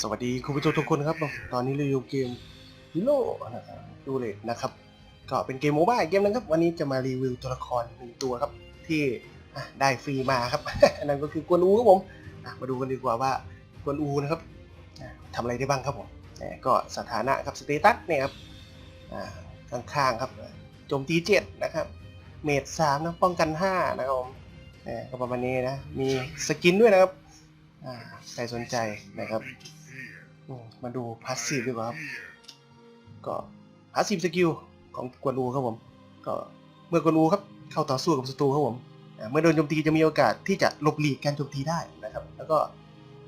สวัสดีคุณผู้ชมทุกคนครับ ตอนนี้เราอยู่เกมฮิโร่นะครับดูเลยนะครับ ก็เป็นเกมโมบ้าเกมนึงครับ วันนี้จะมารีวิวตัวละครหนึ่งตัวครับ ที่ได้ฟรีมาครับ นั่นก็คือกวนอูครับผมมาดูกันดีกว่าว่ากวนอูนะครับทำอะไรได้บ้างครับผมก็สถานะครับสเตตัสเนี่ยครับข้างๆครับโจมตีเจ็ดนะครับเมดสามนะป้องกันห้านะครับผมก็ประมาณนี้นะมีสกินด้วยนะครับ ใครสนใจนะครับ มาดูพาสซีฟดีกว่าครับ ก็พาสซีฟสกิลของกวนอูครับผม ก็เมื่อกวนอูครับเข้าต่อสู้กับศัตรูครับผม เมื่อโดนโจมตีจะมีโอกาสที่จะหลบหลีกการโจมตีได้นะครับ แล้วก็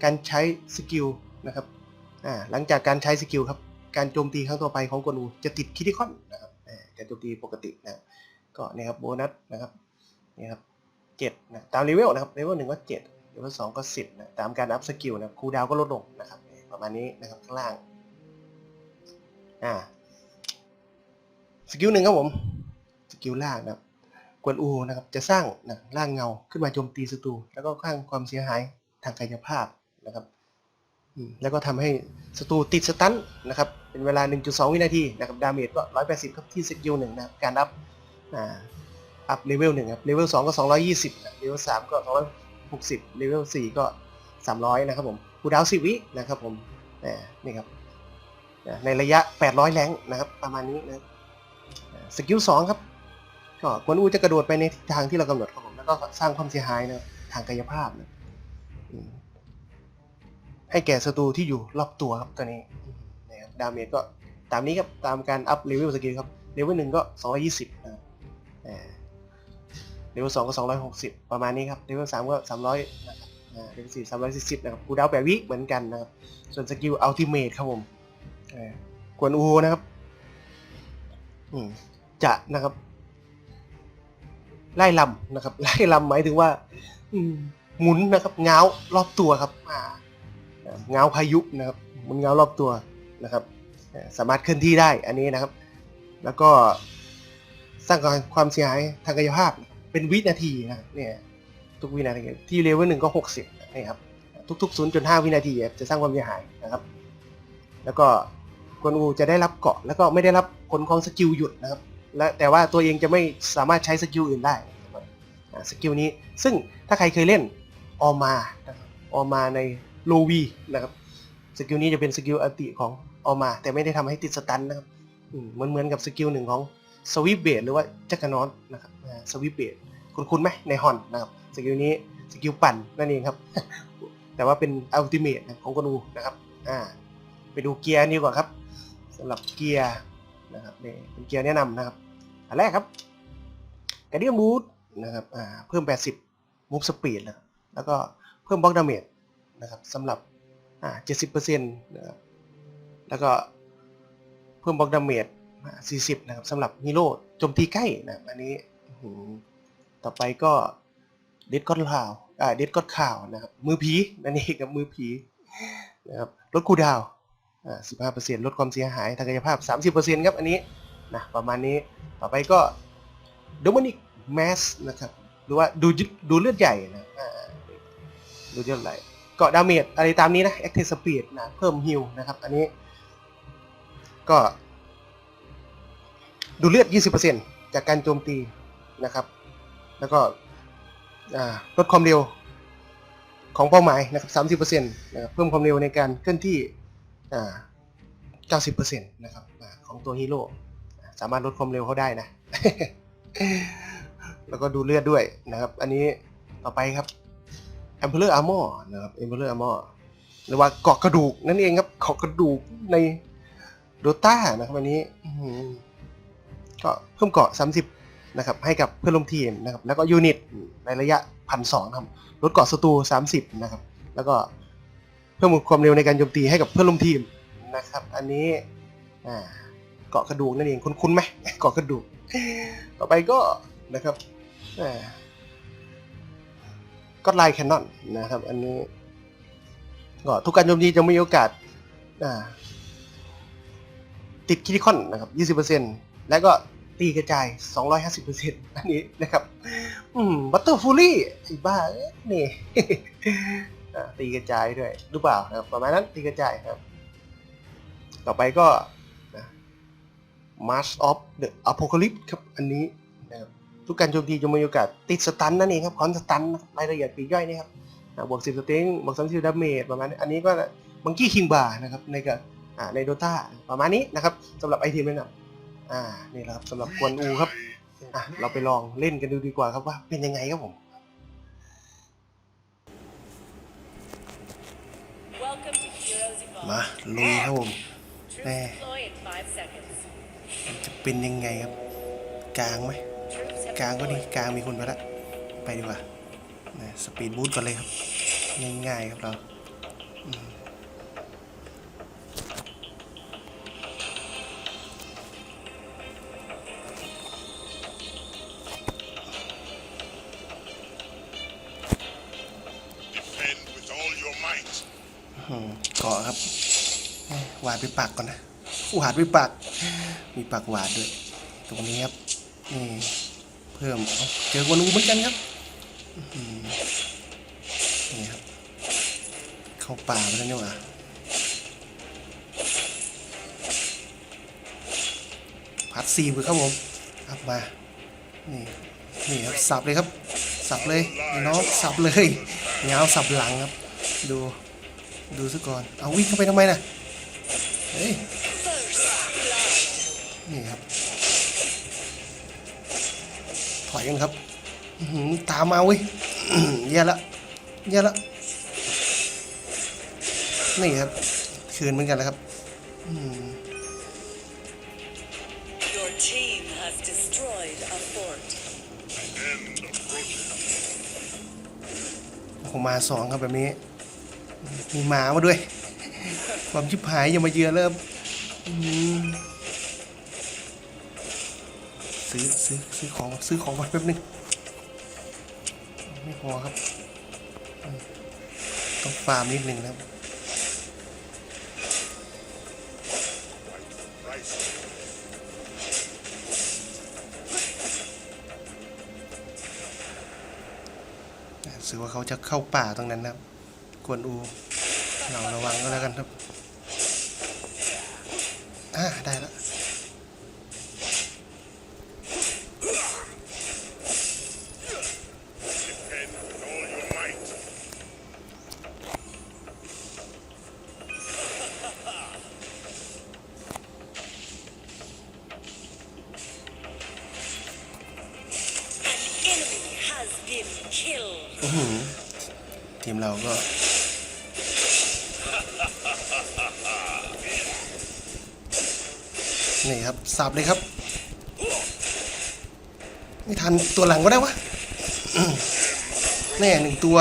การใช้สกิลนะครับหลังจากการใช้สกิลครับ การโจมตีครั้งต่อไปของกวนอูจะติดคิติคอนนะครับการโจมตีปกตินะก็เนี่ยครับโบนัสนะครับนี่ครับเจ็ดนะตามเลเวลนะครับเลเวลหนึ่งก็เจ็ด เลเวลสองก็สิบนะตามการอัพสกิลนะคูดาวก็ลดลงนะครับ ประมาณนี้นะครับข้างล่างอ่าสกิลหนึ่งครับผมสกิลล่างนะครับกวนอูนะครับจะสร้างนะร่างเงาขึ้นมาโจมตีศัตรูแล้วก็ข้างความเสียหายทางกายภาพนะครับแล้วก็ทำให้ศัตรูติดสตันนะครับเป็นเวลา 1.2 วินาทีนะครับดาเมจก็ 180 ครับที่สกิลหนึ่งนะครับการอัพอ่าอัพเลเวลหนึ่งครับเลเวลสองก็ 220นะเลเวลสามก็200 60เลเวล4ก็ 300 นะครับผมคูดาวน์10วินะครับผมนี่ครับในระยะ 800 แรงนะครับ ประมาณนี้นะสกิล2ครับ ก็กวนอูจะกระโดดไปในทิศทางที่เรากำหนดครับผมแล้วก็สร้างความเสียหายนะทางกายภาพนะให้แก่ศัตรูที่อยู่รอบตัวครับตัวนี้นะครับดาเมจก็ตามนี้ครับตามการอัพเลเวลสกิลครับเลเวลหนึ่งก็ 220นะครับอ่า เลเวลสองก็สองร้อยหกสิบประมาณนี้ครับเลเวลสามก็สามร้อยนะครับเลเวลสี่สามร้อยสี่สิบนะครับกูดาวแปดวิเหมือนกันนะครับ ส่วนสกิลอัลติเมทครับผมกวนอูนะครับจะนะครับ ไล่ลำนะครับ ไล่ลำหมายถึงว่ามหมุนนะครับเงารอบตัวครับเงาพายุนะครับมุนเงารอบตัวนะครับ สามารถเคลื่อนที่ได้อันนี้นะครับ แล้วก็สร้างความเสียหายทางกายภาพ เป็นวินาทีนะเนี่ยทุกวินาทีที่เลเวลหนึ่งก็หกสิบนี่ครับทุกๆ0.5วินาทีจะสร้างความเสียหายนะครับ แล้วก็กวนอูจะได้รับเกาะ แล้วก็ไม่ได้รับผลของสกิลหยุดนะครับและแต่ว่าตัวเองจะไม่สามารถใช้สกิลอื่นได้สกิลนี้ซึ่งถ้าใครเคยเล่นออมานะครับออมาในโลวีนะครับสกิลนี้จะเป็นสกิลอติของออมา แต่ไม่ได้ทำให้ติดสตันนะครับเหมือนเหมือนกับสกิลหนึ่งของ สวิปเบดหรือว่าจักรนอนนะครับสวิปเบดคุณคุณไหมในฮอนนะครับสกิลนี้สกิลปั่นนั่นเองครับ แต่ว่าเป็นอัลติเมทของกนูนะครับอ่าไปดูเกียร์นี้ก่อนครับสำหรับเกียร์นะครับนี่เป็นเกียร์แนะนำนะครับอันแรกครับกระเดียมูดนะครับอ่าเพิ่ม 80 มูฟสปีดนะแล้วก็เพิ่มบล็อกดาเมจนะครับสำหรับอ่า70%นะครับแล้วก็เพิ่มบล็อกดาเมจ 40 นะครับสำหรับฮีโร่โจมตีใกล้นะครับอันนี้ต่อไปก็เด็ดก้อนข่าวอ่าเด็ดก้อนข่าวนะครับมือผีนั่นเองกับมือผีนะครับลดคูดาวน์อ่า15%ลดความเสียหายทางกายภาพ30%ครับอันนี้นะประมาณนี้ต่อไปก็โดมินิกแมสนะครับหรือว่าดูยึดดูเลือดใหญ่นะอ่าดูเลือดใหญ่เกาะดาเมจอะไรตามนี้นะแอคเทสปีดนะเพิ่มฮิลนะครับอันนี้ก็ ดูเลือด 20%จากการโจมตีนะครับ แล้วก็ลดความเร็วของเป้าหมายนะครับ30%นะครับเพิ่มความเร็วในการเคลื่อนที่90%นะครับของตัวฮีโร่สามารถลดความเร็วเขาได้นะ แล้วก็ดูเลือดด้วยนะครับ อันนี้ต่อไปครับ Emperor Armor นะครับ Emperor Armor หรือว่าเกาะกระดูกนั่นเองครับเกาะกระดูกในโดต้านะครับอันนี้ ก็เพิ่มเกาะ 30 นะครับ ให้กับเพื่อนร่วมทีมนะครับ แล้วก็ยูนิตในระยะพันสองครับลดเกาะศัตรู30 นะครับ แล้วก็เพิ่มความเร็วในการโจมตีให้กับเพื่อนร่วมทีมนะครับ อันนี้เกาะกระดูกนั่นเองคุ้นๆไหมเกาะกระดูก ต่อไปก็นะครับก็ไลน์แคนนอนนะครับ อันนี้ก็ทุกการโจมตีจะมีโอกาสติดคิติคอนนะครับ 20%แล้วก็ ตีกระจาย 250%อันนี้นะครับ อืมบัตเตอร์ฟูลี่ไอ้บ้าเนี่ตีกระจายด้วยหรือเปล่านะครับประมาณนั้นตีกระจายครับ ต่อไปก็นะ Mask of the Apocalypse ครับ อันนี้นะครับทุกการโจมตีจะมีโอกาสติดสตันนั่นเองครับคอนสตันรายละเอียดปีกย่อยนี่ครับบวก 10 สเต็งบวก 30 ดาเมจประมาณนี้อันนี้ก็มังกี้คิงบาร์นะครับในกับในโดตาประมาณนี้นะครับสำหรับไอเทมแนะนำ อ่านี่แหละครับสำหรับกวนอูครับอะเราไปลองเล่นกันดูดีกว่าครับว่าเป็นยังไงครับผม Welcome to Heroes Evolved. มาลุยครับผม Troops Eh. deploy in five seconds. จะเป็นยังไงครับ กลางไหม Troops have กลางก็ดี deployed. กลางมีคนไปแล้วไปดีกว่านะสปีดบูทก่อนเลยครับ ง่ายๆครับเรา เกาะครับหวาดไปปักก่อนนะหวาดไปปักมีปักหวาดด้วย ตรงนี้ครับนี่เพิ่มเจอกวนูเหมือนกันครับนี่ครับ เข้าป่าไปแล้วเนี่ยวะพัดซีบครับผมอัพมา นี่นี่ครับสับเลยครับ สับเลยน้องสับเลยเงาสับหลังครับ ดู ดูซะก่อน เอาวิ่งเข้าไปทำไมน่ะเฮ้ย นี่ครับ ถอยกันครับ ตามมาเว้ยอื้อหือแย่ละแย่ละ นี่ครับ คืนเหมือนกันนะครับผมมาสองครับแบบนี้ มีหมามาด้วย ความชิบหายย่ามาเยือเริ่มซื้อซื้อซื้อของซื้อของก่อนแป๊บนึง ไม่พอครับ ต้องฟาร์มนิดนึงนะครับ Price. สือว่าเขาจะเข้าป่าตรงนั้นนะครับ กวนอูเราระวังก็แล้วกันครับ อ่าได้แล้ว สับเลยครับ ไม่ทันตัวหลังก็ได้วะแน่หนึ่งตัว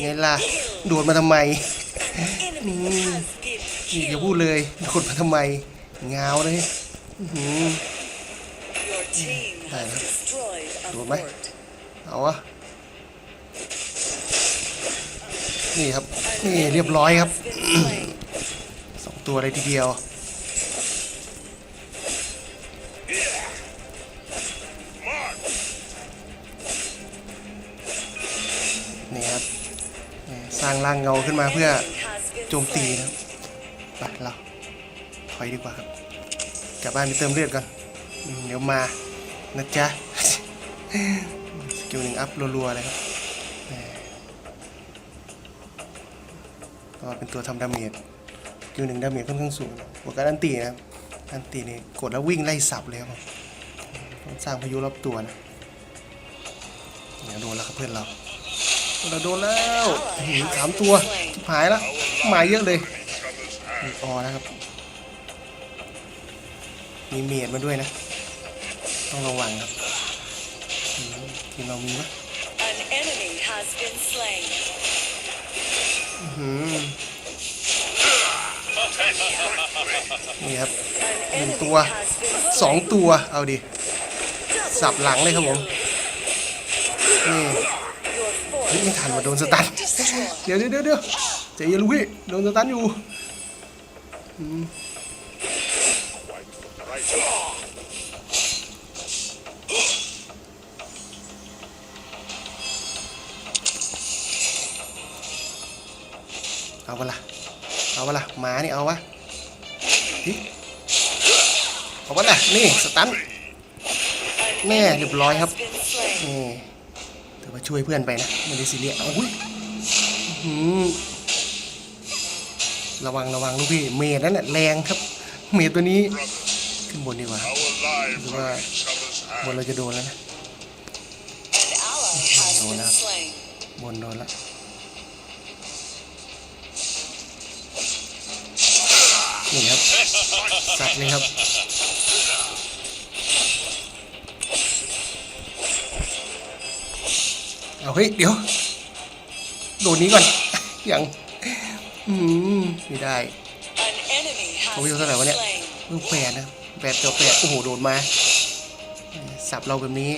ไงล่ะโดดมาทำไมนี่อย่าพูดเลยโดดมาทำไมเงาเลยอื้อหือ Your team has Đây. destroyed a Đùa mấy. fort. เอาวะนี่ครับนี่เรียบร้อยครับสองตัวเลยทีเดียว นี่ครับสร้างร่างเงาขึ้นมาเพื่อโจมตีนะครับไปเราถอยดีกว่าครับกลับบ้านไปเติมเลือดก่อนเดี๋ยวมานะจ๊ะสกิลหนึ่งอัพรัวๆเลยครับก็เป็นตัวทำดาเมจสกิลหนึ่งดาเมจค่อนข้างสูงบวกกับอันตีนะครับอันตีนี่กดแล้ววิ่งไล่สับเลยครับสร้างพายุรอบตัวนะเดี๋ยวโดนแล้วครับเพื่อนเรา เราโดนแล้วอื้อหือสามตัวชิบหายแล้วมาเยอะเลย Each other's มี hand. ออนะครับ มีเมียดมาด้วยนะ ต้องระวังครับอืมทีมเรามีไหม An enemy has been slain. อื้อหือนี่ครับ An Đừng enemy tua. has been สอง slain. ตัวเอาดิ สับหลังเลยครับผม ฮ้ยไม่ทันมาโดนสตัน เดี๋ยวเดี๋ยวเดี๋ยวเดี๋ยวจเย็นลูกพี่โดนสตันอยู่เอาวะล่ะเอาวะล่ะหมานี่เอาวะเอาวะล่ะนี่สตัน An Nè, enemy được lòi has hấp. been slain. นี่ ถือว่าช่วยเพื่อนไปนะไม่ได้ซีเรียสเอาอุ้ยระวังระวังลูกพี่เมดนั่นแหละแรงครับ เมดตัวนี้ขึ้นบนดีกว่า Our lives Đúng are rồi. in each other's บนเราจะโดนแล้วนะ An ally has Đồ been nào. slain. บนโดนแล้วนี่ครับสัตว์เลยครับ เอาเฮ้ยเดี๋ยว โดนนี้ก่อนยังอืมไม่ได้ An enemy has Ủa, vô been sao lại vậy nè? slain. เพิ่งแปดนะแปดตัวแปดโอ้โหโดนมา สับเราแบบนี้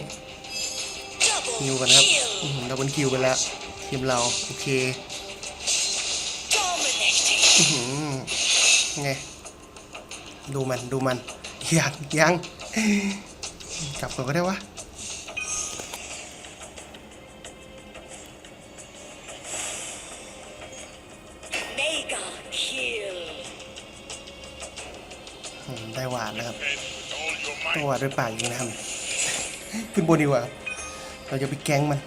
คิวกันครับ kill. ดับเบิลคิวไปแล้วทีมเราโอเคอื้อหือไงดูมันดูมันยังยังกลับก่อนก็ได้วะ ต้อง might. หวานด้วยปากอีกนะครับขึ้นบนดีกว่า เราจะไปแก๊งมัน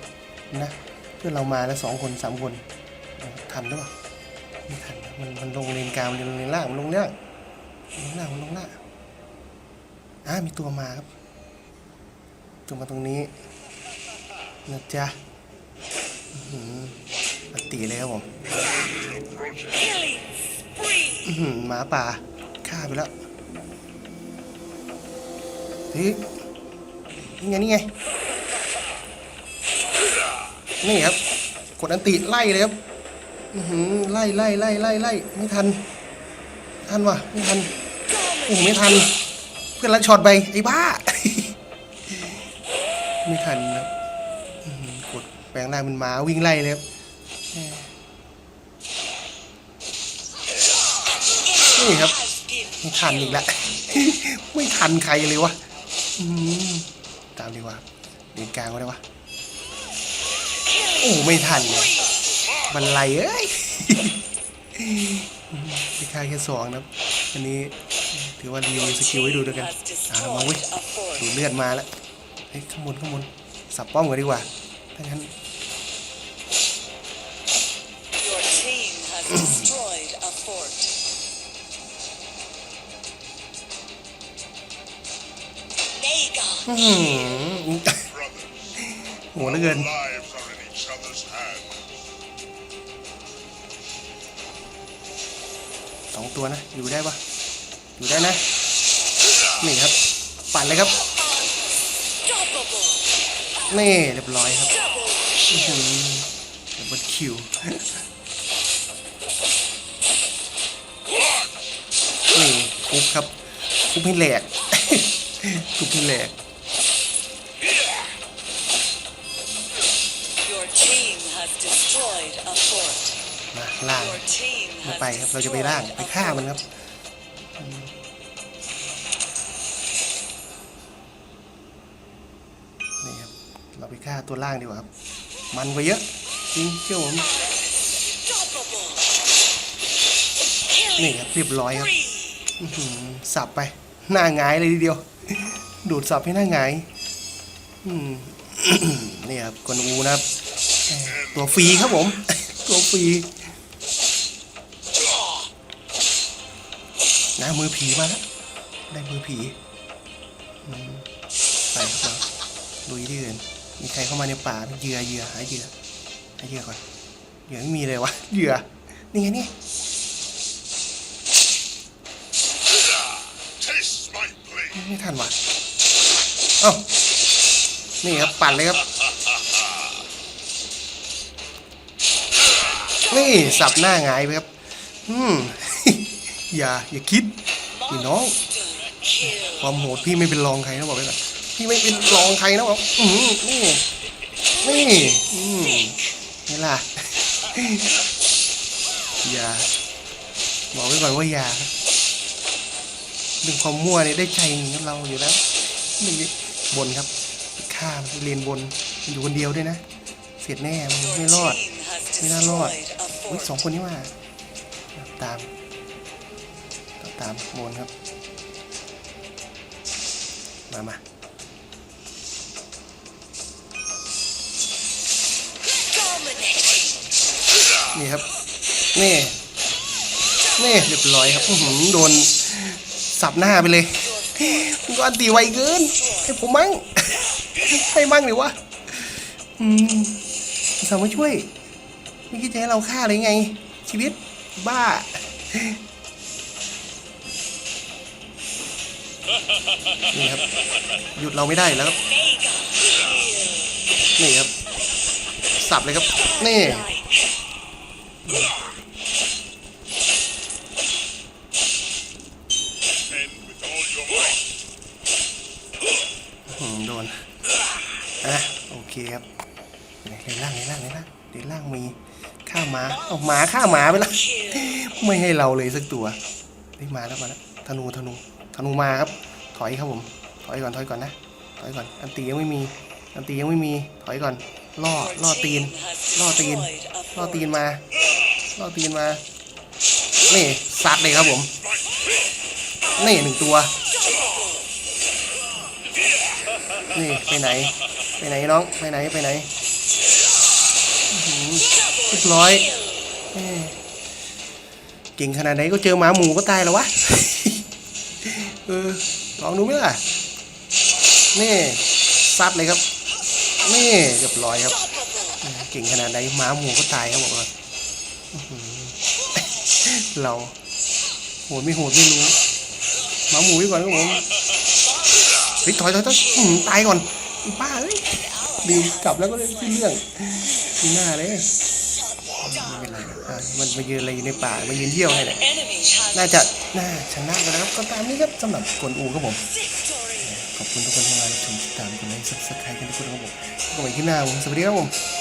นะเพื่อเรามาแล้วสองคนสามคนทันหรือเปล่าไม่ทันมันมันลงเลนกลางมันลงเลนล่างมันลงล่างมันลงล่างมันลงล่างอ่ามีตัวมาครับ ตัวมาตรงนี้นะจ๊ะอื้อหือปฏิเลยครับผมหมาป่าฆ่าไปแล้ว เฮ้ยนี่ไงนี่ไง นี่ครับ กดอันติไล่เลยครับอืไล่ไล่ไล่ไล่ไล่ไม่ทัน ทันวะไม่ทันโอ้ไม่ทัน เพื่อนรัดช็อตไปไอ้บ้า ไม่ทันครับกดแปลงร่างเป็นหมาวิ่งไล่เลยครับนี่ครับ ไม่ทันอีกแล้ว ไม่ทันใครเลยวะ อืมตามดีกว่าเดินกลางก็ได้วะโอ้ไม่ทันเลยบันไลเอ้ยไปค่าแค่สองนะครับอันนี้ถือว่ารีวิวสกิลให้ดูด้วยกัน has อ่ามาเว้ย destroyed a fort. ดูเลือดมาแล้วเฮ้ยข้างบนข้างบนสับป้อมกันดีกว่าถ้างั้น อื้อหือ Brothers, โหเหลือเกินสองตัวนะ อยู่ได้ปะอยู่ได้นะ นี่ครับ ปั่นเลยครับ นี่เรียบร้อยครับเดือ kill. หือดับเบิลคิวนี่คุบครับคุบให้แหลกคุบให้แหลก ล่างไม่ไปครับ เราจะไปล่างไปฆ่ามันครับนี่ครับ เราไปฆ่าตัวล่างดีกว่าครับ มันกว่าเยอะ จริงเชื่อผมนี่ครับเรียบร้อยครับสับไป หน้าหงายเลยทีเดียว ดูดสับให้หน้าหงายนี่ครับกวนอูนะครับ ตัวฟรีครับผม ตัวฟรี นะมือผีมาแล้วได้มือผีไปครับเราลุยที่อื่นมีใครเข้ามาในป่าเหยื่อเหยื่อหาเหยื่อหาเหยื่อก่อนเหยื่อไม่มีเลยวะเหยื่อนี่ไงนี่ไม่ทันว่ะเอ้านี่ครับปั่นเลยครับนี่สับหน้าหงายไปครับ อืม อย่าอย่าคิดพี่น้องความโหดพี่ไม่เป็นรองใครนะบอกไว้ก่อนพี่ไม่เป็นรองใครนะบอกอืมนี่นี่อืมนี่ล่ะอย่าบอกไว้ก่อนว่าอย่าครับเรื่องความมั่วเนี่ยได้ใจกับเราอยู่แล้วนี่บนครับฆ่ามเรียนบนอยู่คนเดียวด้วยนะ เสร็จแน่ไม่รอด ไม่น่ารอดอสองคนนี้ว่าตาม ตามโมนครับ มามานี่ครับ นี่ นี่เรียบร้อยครับอื้อหือโดนสับหน้าไปเลยมึงก็อันตีไวเกิน ให้ผมมั่ง ให้มั่งหรือวะ อืมสาวมาช่วย ไม่คิดจะให้เราฆ่าเลยไง ชีวิตบ้า นี่ครับ หยุดเราไม่ได้แล้วครับ นี่ครับ สับเลยครับ นี่ โดน อะ โอเคครับในล่างในล่างในล่างในล่างมีข้าหมาเอาหมาฆ่าหมาไปแล้วไม่ให้เราเลยสักตัวได้มาแล้วมาแล้วธนูธนูธนูมาครับ ถอยครับผม ถอยก่อนถอยก่อนนะ ถอยก่อน อันตียังไม่มี อันตียังไม่มี ถอยก่อน ล่อ ล่อตีน ล่อตีน ล่อตีนมา ล่อตีนมา นี่ซัดเลยครับผม นี่หนึ่งตัว นี่ไปไหน ไปไหนน้อง ไปไหน ไปไหนหือเรียบร้อย เก่งขนาดไหนก็เจอหมาหมูก็ตายแล้ววะ เออ ลองดูไหมล่ะ นี่ซัดเลยครับ นี่เรียบร้อยครับ เก่งขนาดไหนหมาหมูก็ตายครับบอกเลยเราโหดไม่โหดไม่รู้หมาหมูไว้ก่อนครับผมเฮ้ยถอยถอยถอยอื้อหือตายก่อนไอ้บ้าเอ้ยลืมกลับแล้วก็เล่นที่เรื่องทีหน้าเลยไม่เป็นไรมันมายืนอะไรอยู่ในป่ามายืนเที่ยวให้เนี่ย น่าจะน่าชนะกันแล้วครับก็ตามนี้ครับสำหรับกวนอูครับผม ขอบคุณทุกคนที่มาชมติดตามกันในซับสไครต์กันทุกคนครับผมพบกันใหม่ที่หน้าผมสวัสดีครับผม